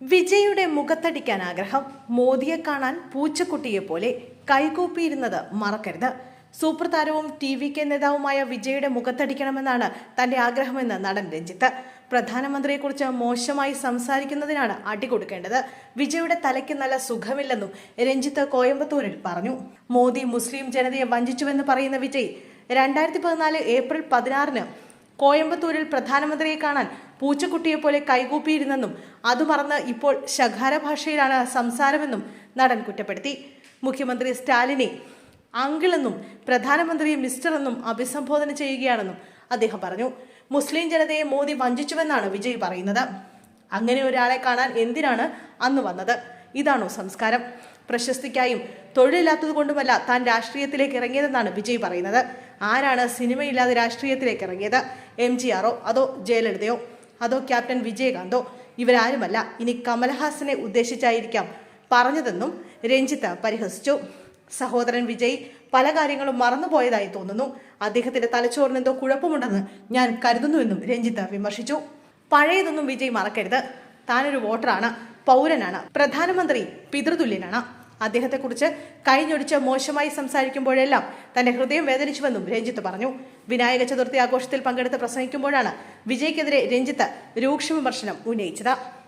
വിജയുടെ മുഖത്തടിക്കാൻ ആഗ്രഹം. മോദിയെ കാണാൻ പൂച്ചക്കുട്ടിയെ പോലെ കൈകൂപ്പിയിരുന്നത് മറക്കരുത്. സൂപ്പർ താരവും ടി വി കെ നേതാവുമായ വിജയുടെ മുഖത്തടിക്കണമെന്നാണ് തന്റെ ആഗ്രഹമെന്ന് നടൻ രഞ്ജിത്ത്. പ്രധാനമന്ത്രിയെക്കുറിച്ച് മോശമായി സംസാരിക്കുന്നതിനാണ് അടി കൊടുക്കേണ്ടത്. വിജയുടെ തലയ്ക്ക് നല്ല സുഖമില്ലെന്നും രഞ്ജിത്ത് കോയമ്പത്തൂരിൽ പറഞ്ഞു. മോദി മുസ്ലിം ജനതയെ വഞ്ചിച്ചുവെന്ന് പറയുന്ന വിജയ് രണ്ടായിരത്തി പതിനാല് ഏപ്രിൽ പതിനാറിന് കോയമ്പത്തൂരിൽ പ്രധാനമന്ത്രിയെ കാണാൻ പൂച്ചക്കുട്ടിയെ പോലെ കൈകൂപ്പിയിരുന്നെന്നും അത് മറന്ന് ഇപ്പോൾ ശകാര ഭാഷയിലാണ് സംസാരമെന്നും നടൻ കുറ്റപ്പെടുത്തി. മുഖ്യമന്ത്രി സ്റ്റാലിനെ അങ്കിളെന്നും പ്രധാനമന്ത്രിയെ മിസ്റ്റർ എന്നും അഭിസംബോധന ചെയ്യുകയാണെന്നും അദ്ദേഹം പറഞ്ഞു. മുസ്ലിം ജനതയെ മോദി വഞ്ചിച്ചുവെന്നാണ് വിജയ് പറയുന്നത്. അങ്ങനെ ഒരാളെ കാണാൻ എന്തിനാണ് അന്ന് വന്നത്? ഇതാണോ സംസ്കാരം. പ്രശസ്തിക്കായും തൊഴിലില്ലാത്തത് കൊണ്ടുമല്ല താൻ രാഷ്ട്രീയത്തിലേക്ക് ഇറങ്ങിയതെന്നാണ് വിജയ് പറയുന്നത്. ആരാണ് സിനിമയില്ലാതെ രാഷ്ട്രീയത്തിലേക്ക് ഇറങ്ങിയത്? എം ജി ആറോ അതോ ജയലളിതയോ? അതോ ക്യാപ്റ്റൻ വിജയകാന്തോ? ഇവരാരുമല്ല. ഇനി കമൽഹാസനെ ഉദ്ദേശിച്ചായിരിക്കാം പറഞ്ഞതെന്നും രഞ്ജിത്ത് പരിഹസിച്ചു. സഹോദരൻ വിജയ് പല കാര്യങ്ങളും മറന്നുപോയതായി തോന്നുന്നു. അദ്ദേഹത്തിന്റെ തലച്ചോറിന് എന്തോ കുഴപ്പമുണ്ടെന്ന് ഞാൻ കരുതുന്നുവെന്നും രഞ്ജിത്ത് വിമർശിച്ചു. പഴയതൊന്നും വിജയ് മറക്കരുത്. താനൊരു വോട്ടറാണ് പൗരനാണ് പ്രധാനമന്ത്രി പിതൃതുല്യനാണ്. അദ്ദേഹത്തെക്കുറിച്ച് കഴിഞ്ഞൊടിച്ച് മോശമായി സംസാരിക്കുമ്പോഴെല്ലാം തന്റെ ഹൃദയം വേദനിച്ചുവെന്നും രഞ്ജിത്ത് പറഞ്ഞു. വിനായക ചതുർത്ഥി ആഘോഷത്തിൽ പങ്കെടുത്ത് പ്രസംഗിക്കുമ്പോഴാണ് വിജയ്ക്കെതിരെ രഞ്ജിത്ത് രൂക്ഷ വിമർശനം ഉന്നയിച്ചത്.